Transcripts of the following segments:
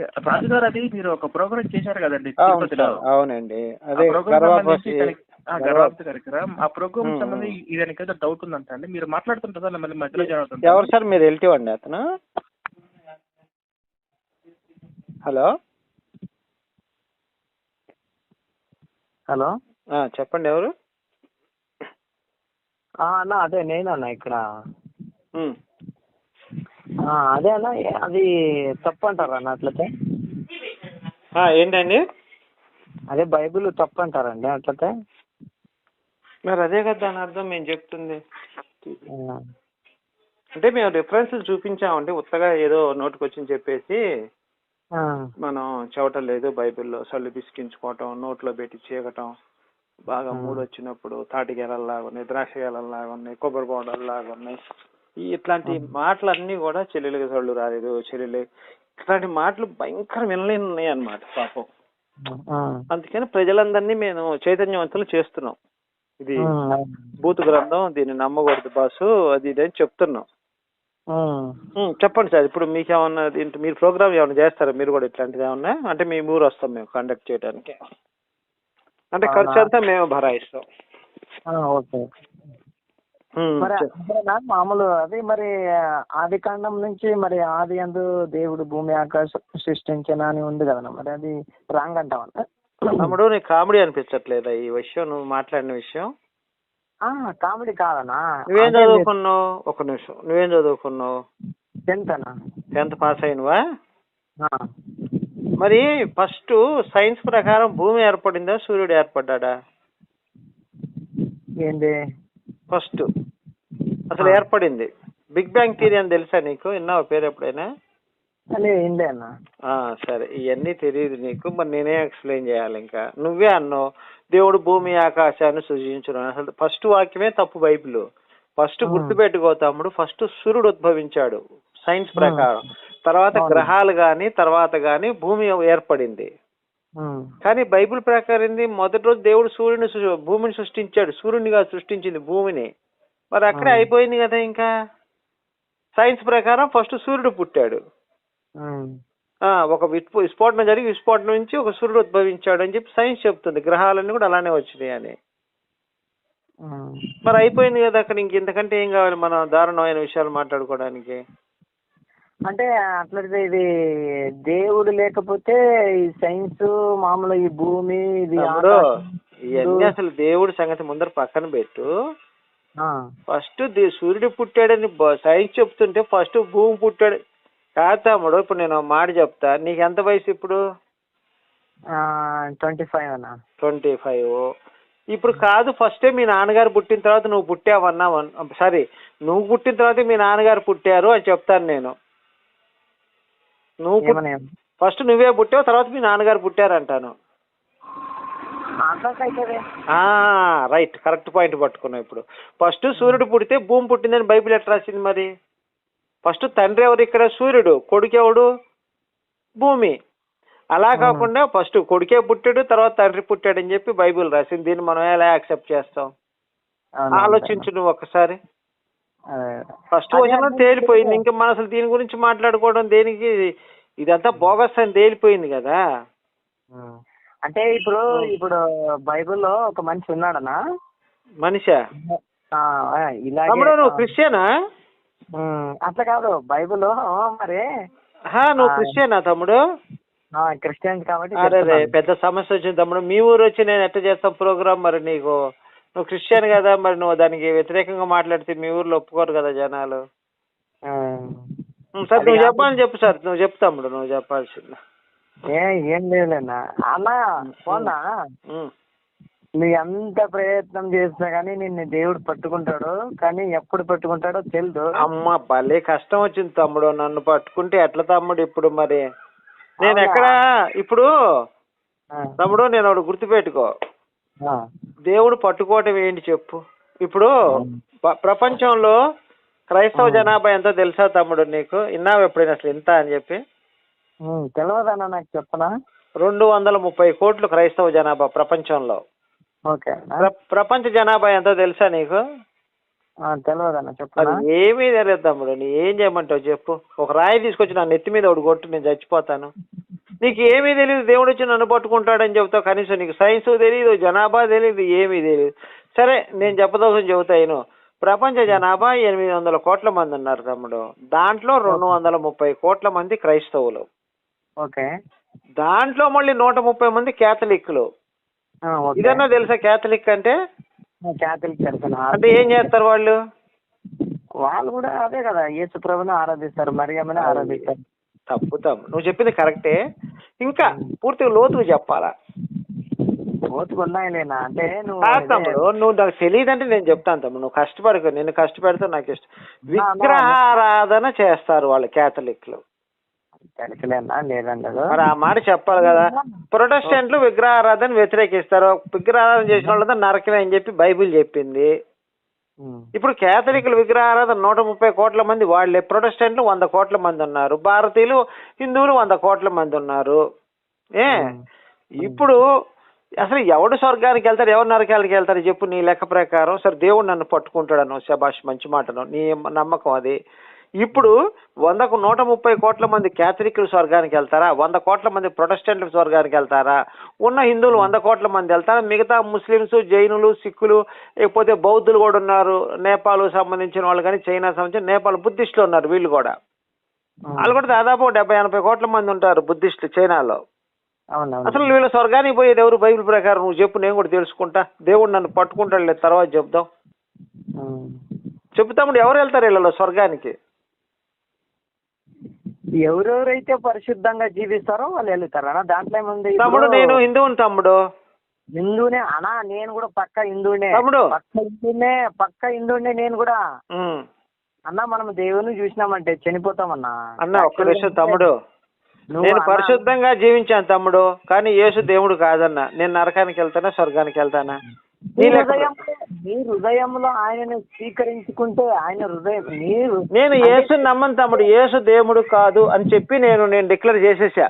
రాజు గారు అది మీరు ఒక ప్రోగ్రామ్ చేశారు కదండి తిరుపతిలో. అవునండి. అదే ఆ, కార్యక్రమం. ప్రోగ్రామ్ సంబంధించి. ఇదానికి ఏదో డౌట్ ఉందంట అండి. మీరు మాట్లాడుతుంటారా? మళ్ళీ మధ్యలో అవుతుంటారా? ఎవరు సార్? మీరు ఎల్టీవ్ అండి అతను? హలో? హలో? ఆ, చెప్పండి ఎవరు? ఆ, అన్న అదే నేనన్నా ఇక్కడ. అదే అన్న అది తప్పు అంటారా అన్న అట్లయితే? ఏంటండి? అదే బైబిల్ తప్పు అంటారండి అట్లయితే? మరి అదే కదా దాని అర్థం మేము చెప్తుంది. అంటే మేము రిఫరెన్సెస్ చూపించామంటే ఉత్తగా ఏదో నోటికొచ్చింది చెప్పేసి. మనం చెవటలేదు బైబిల్లో సళ్ళు పిసికించుకోవటం నోట్లో పెట్టి చీకటం బాగా. మూడు వచ్చినప్పుడు తాటి గెలల్లాగా ఉన్నాయి ద్రాక్ష ఉన్నాయి కొబ్బరి బొండల్లాగా ఉన్నాయి. ఈ ఇట్లాంటి మాటలన్నీ కూడా చెల్లెలకి సళ్ళు రాలేదు చెల్లెలు. ఇట్లాంటి మాటలు భయంకర వినలేని ఉన్నాయి అన్నమాట పాపం అందుకని ప్రజలందరినీ మేము చైతన్యవంతులు చేస్తున్నాం. ఇది బూత్ గ్రంథం దీన్ని నమ్మకూడదు బాసు అది ఇది అని చెప్తున్నాం. చెప్పండి సార్ ఇప్పుడు మీకు ఏమన్నా దీంట్లో మీరు ప్రోగ్రామ్ ఏమైనా చేస్తారా? మీరు కూడా ఇట్లాంటిది ఏమన్నా? అంటే మీ ఊరు వస్తాం మేము కండక్ట్ చేయడానికి. అంటే ఖర్చు? అంతా మేము భరాయిస్తాం. ఓకే. మరి మామూలు అది మరి ఆది కాండం నుంచి మరి ఆది అందు దేవుడు భూమి ఆకాశం సృష్టించిన అని ఉంది కదా మరి అది రాంగ్ అంటావా తమ్ముడు నీకు కామెడీ అనిపించట్లేదా ఈ విషయం? నువ్వు మాట్లాడిన విషయం? కామెడీ కాదనా నువ్వేం చదువుకున్నావు? ఒక నిమిషం. నువ్వేం చదువుకున్నావు? టెన్త్ అన్నా. టెన్త్ పాస్ అయినవా. మరి ఫస్ట్ సైన్స్ ప్రకారం భూమి ఏర్పడిందా? సూర్యుడు ఏర్పడ్డా ఏంది? ఫస్ట్. అసలు ఏర్పడింది. బిగ్ బ్యాంగ్ థియరీ అని తెలుసా నీకు? విన్నావా పేరు ఎప్పుడైనా? అన్న? సరే. ఇవన్నీ తెలియదు నీకు. మరి నేనే ఎక్స్ప్లెయిన్ చేయాలి ఇంకా. నువ్వే అన్నావు దేవుడు భూమి ఆకాశాన్ని సృజించను. అసలు ఫస్ట్ వాక్యమే తప్పు బైబిల్. ఫస్ట్. గుర్తుపెట్టుకో తమ్ముడు. ఫస్ట్ సూర్యుడు ఉద్భవించాడు సైన్స్ ప్రకారం. తర్వాత. గ్రహాలు గాని తర్వాత గాని భూమి ఏర్పడింది. కానీ బైబిల్ ప్రకారం మొదటి రోజు దేవుడు సూర్యుని భూమిని సృష్టించాడు. సూర్యునిగా సృష్టించింది భూమిని. మరి అక్కడే. అయిపోయింది కదా ఇంకా? సైన్స్ ప్రకారం ఫస్ట్ సూర్యుడు పుట్టాడు. ఒక విస్ఫో విస్ఫోటనం జరిగి విస్ఫోటనం నుంచి ఒక సూర్యుడు ఉద్భవించాడు అని చెప్పి సైన్స్ చెప్తుంది. గ్రహాలన్నీ కూడా అలానే వచ్చినాయి అని. మరి అయిపోయింది కదా అక్కడ ఇంక ఇంతకంటే ఏం కావాలి? మనం దారుణమైన విషయాలు మాట్లాడుకోవడానికి. అంటే అట్లయితే ఇది దేవుడు లేకపోతే ఈ సైన్స్ మామూలు ఈ భూమి ఇది ఇవన్నీ అసలు దేవుడి సంగతి ముందర పక్కన పెట్టు. ఫస్ట్ సూర్యుడు పుట్టాడని సైన్స్ చెప్తుంటే ఫస్ట్ భూమి పుట్టాడు. కాదు తమ్ముడు ఇప్పుడు నేను మాట చెప్తా. నీకు ఎంత వయసు ఇప్పుడు? ఆ, ట్వంటీ ఫైవ్ అన్న. Twenty five. ఇప్పుడు కాదు ఫస్టే మీ నాన్నగారు పుట్టిన తర్వాత నువ్వు పుట్టావన్నావు సారీ నువ్వు పుట్టిన తర్వాత మీ నాన్నగారు పుట్టారు అని చెప్తాను నేను. నువ్వు ఫస్ట్ నువ్వే పుట్టావు తర్వాత మీ నాన్నగారు పుట్టారంటాను. అట్లకైతే రైట్. కరెక్ట్ పాయింట్ పట్టుకున్నావు ఇప్పుడు. ఫస్ట్ సూర్యుడు పుడితే భూమి పుట్టిందని బైబిల్ ఎట్లా రాసింది మరి? ఫస్ట్ తండ్రి ఎవరు ఇక్కడ? సూర్యుడు. కొడుకు ఎవడు? భూమి. అలా. కాకుండా ఫస్ట్ కొడుకే పుట్టాడు తర్వాత తండ్రి పుట్టాడు అని చెప్పి బైబిల్ రాసింది. దీన్ని మనం ఎలా యాక్సెప్ట్ చేస్తాం? ఆలోచించు నువ్వు ఒకసారి. ఫస్ట్ అర్థం తేలిపోయింది. ఇంకా మన అసలు దీని గురించి మాట్లాడుకోవడం దేనికి? ఇదంతా బోగస్ అని తేలిపోయింది కదా. అంటే ఇప్పుడు ఇప్పుడు బైబిల్లో ఒక మనిషి ఉన్నాడనా? మనిషా? తమ్ముడు నువ్వు క్రిస్టియనా? అట్లా కాదు బైబిల్లో మరి నువ్వు. క్రిస్టియనా తమ్ముడు? ఆ, క్రిస్టియన్స్ కాబట్టి అరే. పెద్ద సమస్య వచ్చింది తమ్ముడు. మీ ఊరు వచ్చి నేను ఎట్లా చేస్తాను ప్రోగ్రామ్ మరి నీకు? నువ్వు క్రిస్టియన్ కదా మరి నువ్వు దానికి వ్యతిరేకంగా మాట్లాడితే మీ ఊర్లో ఒప్పుకోరు కదా జనాలు. సార్ నువ్వు. చెప్పాలని చెప్పు సార్. నువ్వు చెప్పు తమ్ముడు నువ్వు చెప్పాల్సింది. ఏ ఏం లేదన్నా. అన్న పోనా. నువ్వు ఎంత ప్రయత్నం చేసినా కానీ నిన్ను దేవుడు పట్టుకుంటాడు కానీ ఎప్పుడు పట్టుకుంటాడో తెలియదు అమ్మ భలే కష్టం వచ్చింది తమ్ముడు. నన్ను పట్టుకుంటే ఎట్లా తమ్ముడు ఇప్పుడు మరి? నేను? ఎక్కడ? ఇప్పుడు తమ్ముడు నేను ఒకటి గుర్తుపెట్టుకో. దేవుడు పట్టుకోవటం ఏంటి చెప్పు? ఇప్పుడు ప్రపంచంలో క్రైస్తవ. జనాభా ఎంతో తెలుసా తమ్ముడు నీకు? విన్నావు ఎప్పుడైనా అసలు ఇంత అని చెప్పి? తెలియదన్నా నాకు చెప్పనా? రెండు వందల ముప్పై కోట్లు క్రైస్తవ జనాభా ప్రపంచంలో. ఓకే ప్రపంచ జనాభా ఎంతో తెలుసా నీకు? తెలియదన్నా చెప్పనా? ఏమీ తెలియదు తమ్ముడు నీ ఏం చేయమంటావు చెప్పు. ఒక రాయి తీసుకొచ్చి నా నెత్తి మీద ఒకటి కొట్టు నేను చచ్చిపోతాను. నీకు ఏమీ తెలియదు దేవుడు వచ్చి నన్ను పట్టుకుంటాడని చెబుతావు కనీసం నీకు సైన్స్ తెలియదు జనాభా తెలియదు ఏమీ తెలియదు. సరే నేను చెప్పదోసం చెబుతాను ప్రపంచ జనాభా ఎనిమిది వందల కోట్ల మంది ఉన్నారు తమ్ముడు. దాంట్లో రెండు వందల ముప్పై కోట్ల మంది క్రైస్తవులు. ఓకే. దాంట్లో మళ్ళీ నూట ముప్పై మంది క్యాథలిక్లు ఇదన్నా తెలుసా క్యాథలిక్ అంటే? క్యాథలిక్ తెలుసు అంటే ఏం చేస్తారు వాళ్ళు? వాళ్ళు కూడా అదే కదా యేసు ప్రభుని ఆరాధిస్తారు మరియమ్మని ఆరాధిస్తారు. తప్పు తమ్ముడు నువ్వు చెప్పింది కరెక్టే. ఇంకా పూర్తిగా లోతుగా చెప్పాలా? ఓతుకున్నాయిలేనా అంటే నువ్వు తమ్ముడు నువ్వు నాకు తెలియదంటే నేను చెప్తాను తమ్ముడు. నువ్వు కష్టపడకు నేను కష్టపెడితే నాకు ఇష్టం. విగ్రహారాధన చేస్తారు వాళ్ళు క్యాథలిక్లు మరి ఆ మాట చెప్పాలి కదా. ప్రొటెస్టెంట్లు విగ్రహారాధన వ్యతిరేకిస్తారు. విగ్రహారాధన చేసిన వాళ్ళతో నరకమే అని చెప్పి బైబిల్ చెప్పింది. ఇప్పుడు క్యాథలిక్లు విగ్రహారాధన నూట ముప్పై కోట్ల మంది వాళ్ళే. ప్రొటెస్టెంట్లు వంద కోట్ల మంది ఉన్నారు. భారతీయులు హిందువులు వంద కోట్ల మంది ఉన్నారు. ఏ? ఇప్పుడు అసలు ఎవడు స్వర్గానికి వెళ్తారు ఎవరు నరకాలకి వెళ్తారు చెప్పు నీ లెక్క ప్రకారం. సరే దేవుడు నన్ను పట్టుకుంటాడను శబాష్ మంచి మాటను. నీ నమ్మకం అది. ఇప్పుడు వందకు నూట ముప్పై కోట్ల మంది క్యాథలిక్లు స్వర్గానికి వెళ్తారా? వంద కోట్ల మంది ప్రొటెస్టెంట్లు స్వర్గానికి వెళ్తారా? ఉన్న హిందువులు వంద కోట్ల మంది వెళ్తారా? మిగతా ముస్లిమ్స్ జైనులు సిక్కులు లేకపోతే బౌద్ధులు కూడా ఉన్నారు. నేపాల్ సంబంధించిన వాళ్ళు కానీ చైనా సంబంధించిన నేపాల్ బుద్ధిస్టులు ఉన్నారు వీళ్ళు కూడా. వాళ్ళు కూడా దాదాపు డెబ్బై ఎనభై కోట్ల మంది ఉంటారు బుద్ధిస్టులు చైనాలో. అసలు వీళ్ళ స్వర్గానికి పోయేది ఎవరు? బైబిల్ ప్రకారం నువ్వు చెప్పు నేను కూడా తెలుసుకుంటా. దేవుడు నన్ను పట్టుకుంటాడు లేదు తర్వాత చెప్దాం. ఉమ్. చెప్తాముడు ఎవరు వెళ్తారు వీళ్ళలో స్వర్గానికి? ఎవరెవరైతే పరిశుద్ధంగా జీవిస్తారో వాళ్ళు వెళ్తారు? అన్న దాంట్లో ఏముంది? తమ్ముడు నేను హిందువుని తమ్ముడు. హిందూనే అనా నేను కూడా పక్క హిందూనే తమ్ముడు. పక్క హిందూనే పక్క హిందూనే నేను కూడా. అన్న మనం దేవుని చూసినామంటే చనిపోతామన్నా. అన్న ఒక్క నిమిషం తమ్ముడు. నేను పరిశుద్ధంగా జీవించాను తమ్ముడు కానీ యేసు దేవుడు కాదన్న. నేను నరకానికి వెళ్తానా స్వర్గానికి వెళ్తానా? నీ హృదయంలో నీ హృదయంలో ఆయనను స్వీకరించుకుంటే ఆయన హృదయం మీరు నేను యేసు నమ్మను తమ్ముడు యేసు దేవుడు కాదు అని చెప్పి నేను నేను డిక్లేర్ చేసేసా.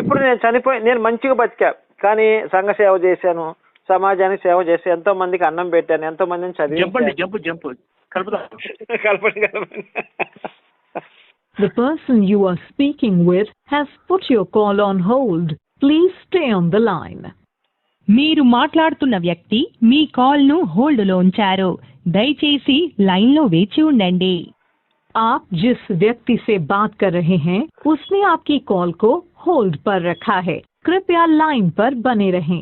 ఇప్పుడు నేను చనిపోయి నేను మంచిగా బతికా కానీ సంఘ సేవ చేశాను సమాజానికి సేవ చేసి ఎంతో మందికి అన్నం పెట్టాను ఎంతో మందిని చదివి జంప్ జంప్. కలుపుదాం కలపండి కలపండి The person you are speaking with has put your call on hold. Please stay on the line. మీరు మాట్లాడుతున్న వ్యక్తి మీ కాల్ను హోల్డ్లో ఉంచారు దయచేసి లైన్లో వేచి ఉండండి आप जिस व्यक्ति से बात कर रहे हैं उसने आपकी कॉल को होल्ड पर रखा है कृपया लाइन पर बने रहें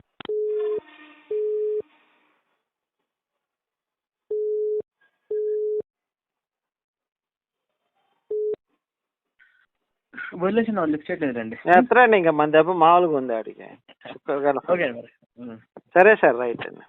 వదిలేసిన వాళ్ళు లిఫ్ట్ చేయట్లేదండి ఎత్తరండి ఇంకా మన దెబ్బ మామూలుగా ఉంది అడిగి ఓకే. సరే సార్ రైట్ అండి.